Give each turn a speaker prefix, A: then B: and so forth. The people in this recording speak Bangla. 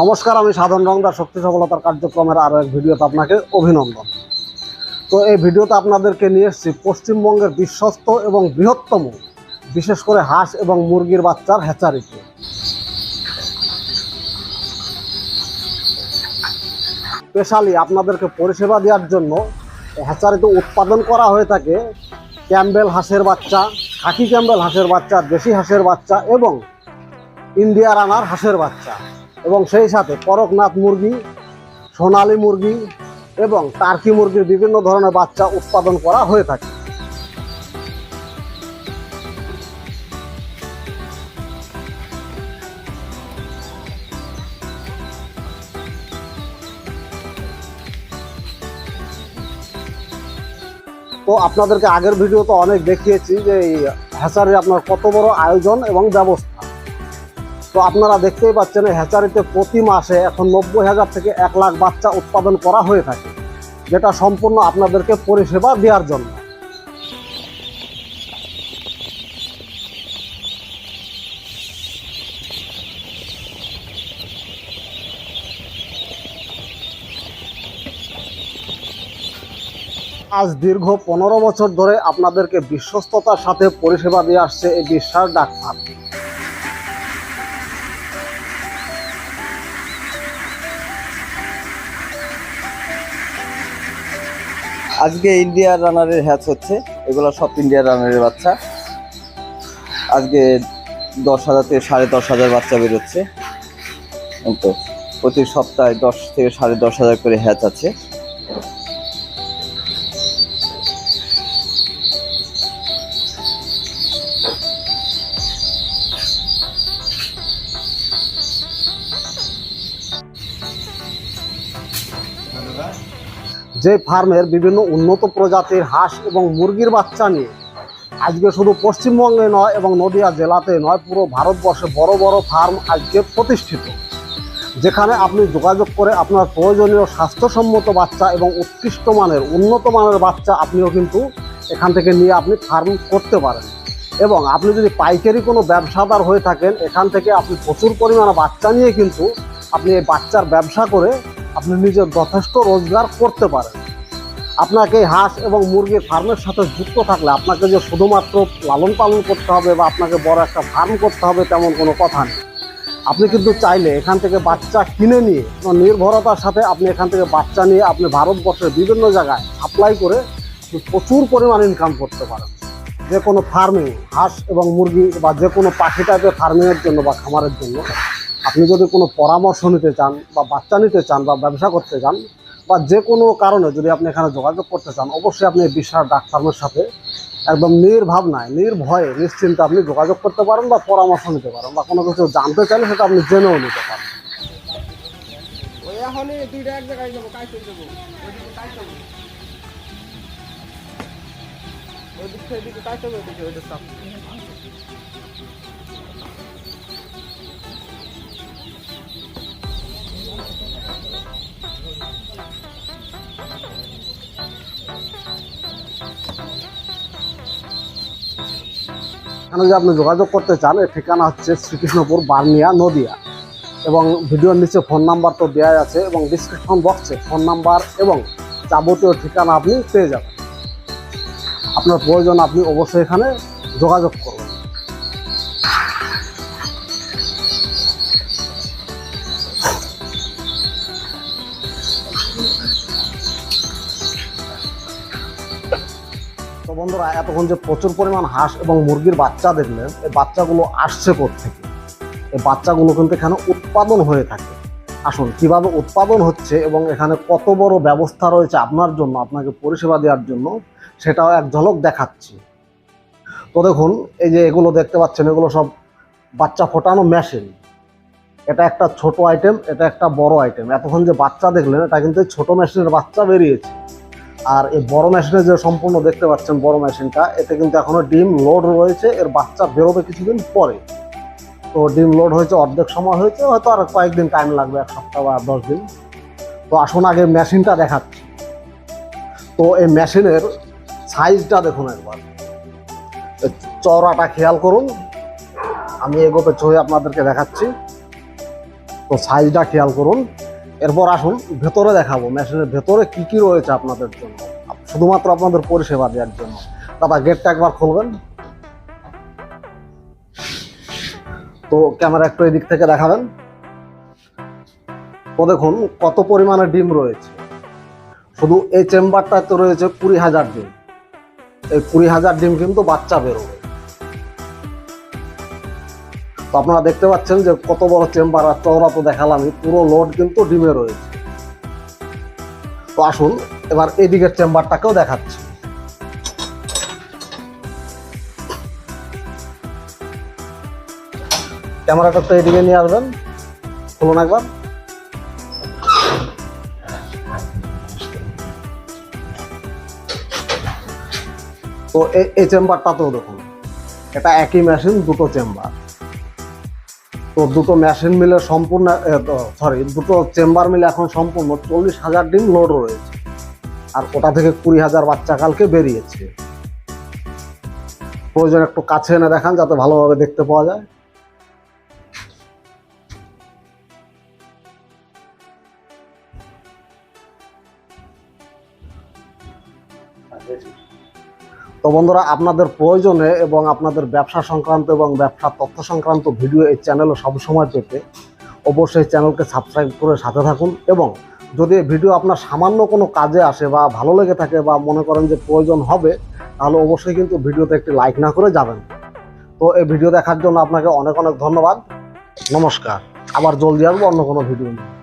A: নমস্কার, আমি সাধন রংদার শক্তি সফলতার কার্যক্রমের আরও এক ভিডিওতে আপনাকে অভিনন্দন। তো এই ভিডিওতে আপনাদেরকে নিয়ে এসেছি পশ্চিমবঙ্গের বিশ্বস্ত এবং বৃহত্তম, বিশেষ করে হাঁস এবং মুরগির বাচ্চার হ্যাচারিতে স্পেশালি আপনাদেরকে পরিষেবা দেওয়ার জন্য হ্যাচারিতে উৎপাদন করা হয়ে থাকে ক্যাম্বেল হাঁসের বাচ্চা, খাকি ক্যাম্বেল হাঁসের বাচ্চা, দেশি হাঁসের বাচ্চা এবং ইন্ডিয়া রানার হাঁসের বাচ্চা। এবং সেই সাথে করকনাথ মুরগি, সোনালি মুরগি এবং টার্কি মুরগির বিভিন্ন ধরনের বাচ্চা উৎপাদন করা হয়ে থাকে। তো আপনাদেরকে আগের ভিডিও তো অনেক দেখিয়েছি যে এই হ্যাচারির আপনার কত বড় আয়োজন এবং ব্যবস্থা। তো আপনারা দেখতেই পাচ্ছেন হ্যাচারিতে প্রতি মাসে এখন নব্বই হাজার থেকে এক লাখ বাচ্চা উৎপাদন করা হয়ে থাকে, যেটা সম্পূর্ণ আপনাদেরকে পরিষেবা দেওয়ার জন্য। আজ দীর্ঘ পনেরো বছর ধরে আপনাদেরকে বিশ্বস্ততার সাথে পরিষেবা দিয়ে আসছে এই বিশ্বাস ডাক্তার।
B: আজকে ইন্ডিয়ার রানারের হ্যাচ হচ্ছে, এগুলো সব ইন্ডিয়ার রানারের বাচ্চা। আজকে দশ হাজার থেকে সাড়ে দশ হাজার বাচ্চা বেরোচ্ছে। প্রতি সপ্তাহে দশ থেকে সাড়ে দশ হাজার করে হ্যাচ আছে।
A: যে ফার্মের বিভিন্ন উন্নত প্রজাতির হাঁস এবং মুরগির বাচ্চা নিয়ে। আজকে শুধু পশ্চিমবঙ্গে নয় এবং নদিয়া জেলাতে নয়, পুরো ভারতবর্ষে বড় বড় ফার্ম আজকে প্রতিষ্ঠিত। যেখানে আপনি যোগাযোগ করে আপনার প্রয়োজনীয় স্বাস্থ্যসম্মত বাচ্চা এবং উৎকৃষ্ট মানের, উন্নত মানের বাচ্চা আপনিও কিন্তু এখান থেকে নিয়ে আপনি ফার্ম করতে পারেন। এবং আপনি যদি পাইকারি কোনো ব্যবসাদার হয়ে থাকেন, এখান থেকে আপনি প্রচুর পরিমাণে বাচ্চা নিয়ে কিন্তু আপনি এই বাচ্চার ব্যবসা করে আপনি নিজের যথেষ্ট রোজগার করতে পারেন। আপনাকে হাঁস এবং মুরগির ফার্মের সাথে যুক্ত থাকলে আপনাকে যে শুধুমাত্র লালন পালন করতে হবে বা আপনাকে বড় একটা ফার্ম করতে হবে তেমন কোনো কথা নেই। আপনি কিন্তু চাইলে এখান থেকে বাচ্চা কিনে নিয়ে নির্ভরতার সাথে আপনি এখান থেকে বাচ্চা নিয়ে আপনি ভারতবর্ষের বিভিন্ন জায়গায় সাপ্লাই করে প্রচুর পরিমাণ ইনকাম করতে পারেন। যে কোনো ফার্মিং হাঁস এবং মুরগি বা যে কোনো পাখি টাইপের ফার্মিংয়ের জন্য বা খামারের জন্য আপনি যদি কোনো পরামর্শ নিতে চান বা বাচ্চা নিতে চান বা ব্যবসা করতে চান বা যে কোনো কারণে যদি আপনি এখানে যোগাযোগ করতে চান, অবশ্যই আপনি বিশ্বাস ডাক ফার্মের সাথে একদম নির্ভাবনায়, নির্ভয়ে, নিশ্চিন্তে আপনি যোগাযোগ করতে পারেন বা পরামর্শ নিতে পারেন বা কোনো কিছু জানতে চাইলে সেটা আপনি জেনেও নিতে পারেন।
C: কাজ
A: এখানে যে আপনি যোগাযোগ করতে চান, এর ঠিকানা হচ্ছে শ্রীকৃষ্ণপুর, বার্নিয়া, নদিয়া। এবং ভিডিওর নিচে ফোন নাম্বার তো দেওয়া আছে এবং ডিসক্রিপশন বক্সে ফোন নাম্বার এবং যাবতীয় ঠিকানা আপনি পেয়ে যাবেন। আপনার প্রয়োজন আপনি অবশ্যই এখানে যোগাযোগ করবেন বন্ধুরা, এতক্ষণ যে প্রচুর পরিমাণ হাঁস এবং মুরগির বাচ্চা দেখলেন এই বাচ্চাগুলো আসছে থেকে এই বাচ্চাগুলো কিন্তু এখানে উৎপাদন হয়ে থাকে। আসুন, কীভাবে উৎপাদন হচ্ছে এবং এখানে কত বড় ব্যবস্থা রয়েছে আপনার জন্য, আপনাকে পরিষেবা দেওয়ার জন্য, সেটাও এক ঝলক দেখাচ্ছি। তো দেখুন, এই যে এগুলো দেখতে পাচ্ছেন, এগুলো সব বাচ্চা ফোটানো মেশিন। এটা একটা ছোট আইটেম, এটা একটা বড় আইটেম। এতক্ষণ যে বাচ্চা দেখলেন, এটা কিন্তু ছোট মেশিনের বাচ্চা বেরিয়েছে। আর এই বড় মেশিনে যে সম্পূর্ণ দেখতে পাচ্ছেন বড় মেশিনটা, এতে কিন্তু এখনও ডিম লোড রয়েছে। এর বাচ্চা বেরোবে কিছুদিন পরে। তো ডিম লোড হয়েছে অর্ধেক সময় হয়েছে, হয়তো আর কয়েকদিন টাইম লাগবে, এক সপ্তাহ বা দশ দিন। তো আসুন আগে মেশিনটা দেখাচ্ছি। তো এই মেশিনের সাইজটা দেখুন একবার। চওড়াটা খেয়াল করুন। আমি এগোপে ছবি আপনাদেরকে দেখাচ্ছি। তো সাইজটা খেয়াল করুন। এরপর আসুন, ভেতরে দেখাবো মেশিনের ভেতরে কি কি রয়েছে আপনাদের জন্য। শুধুমাত্র আপনাদের পরিষেবা দেওয়ার জন্য। দাদা, গেটটা একবার খুলবেন। তো ক্যামেরা একটু এদিক থেকে দেখাবেন। তো দেখুন, কত পরিমাণে ডিম রয়েছে। শুধু এই চেম্বারটাতে রয়েছে কুড়ি হাজার ডিম। এই কুড়ি হাজার ডিম কিন্তু বাচ্চা বেরোবে। তো আপনারা দেখতে পাচ্ছেন যে কত বড় চেম্বার আর চওড়া তো দেখালামই, পুরো লোড কিন্তু ডিমে রয়েছে। তো আসুন, এবার এদিকের চেম্বারটাকেও দেখাচ্ছি। ক্যামেরাটা একটু এদিকে নিয়ে আসবেন, খুলুন একবার। তো এই চেম্বারটাতেও দেখুন, এটা একই মেশিন দুটো চেম্বার তো দুটো মেশিন মিলে সম্পূর্ণ সরি দুটো চেম্বার মিলে এখন সম্পূর্ণ চল্লিশ হাজার ডিম লোড রয়েছে। আর ওটা থেকে কুড়ি হাজার বাচ্চা কালকে বেরিয়েছে। প্রয়োজন একটু কাছে এনে দেখান, যাতে ভালোভাবে দেখতে পাওয়া যায়। তো বন্ধুরা, আপনাদের প্রয়োজনে এবং আপনাদের ব্যবসা সংক্রান্ত এবং ব্যবসা তথ্য সংক্রান্ত ভিডিও এই চ্যানেলে সবসময় পেতে অবশ্যই চ্যানেলকে সাবস্ক্রাইব করে সাথে থাকুন এবং যদি ভিডিও আপনার সামান্য কোনো কাজে আসে বা ভালো লেগে থাকে বা মনে করেন যে প্রয়োজন হবে, তাহলে অবশ্যই কিন্তু ভিডিওতে একটি লাইক না করে যাবেন। তো এই ভিডিও দেখার জন্য আপনাকে অনেক অনেক ধন্যবাদ। নমস্কার। আবার জলদি আসব অন্য কোনো ভিডিও নিয়ে।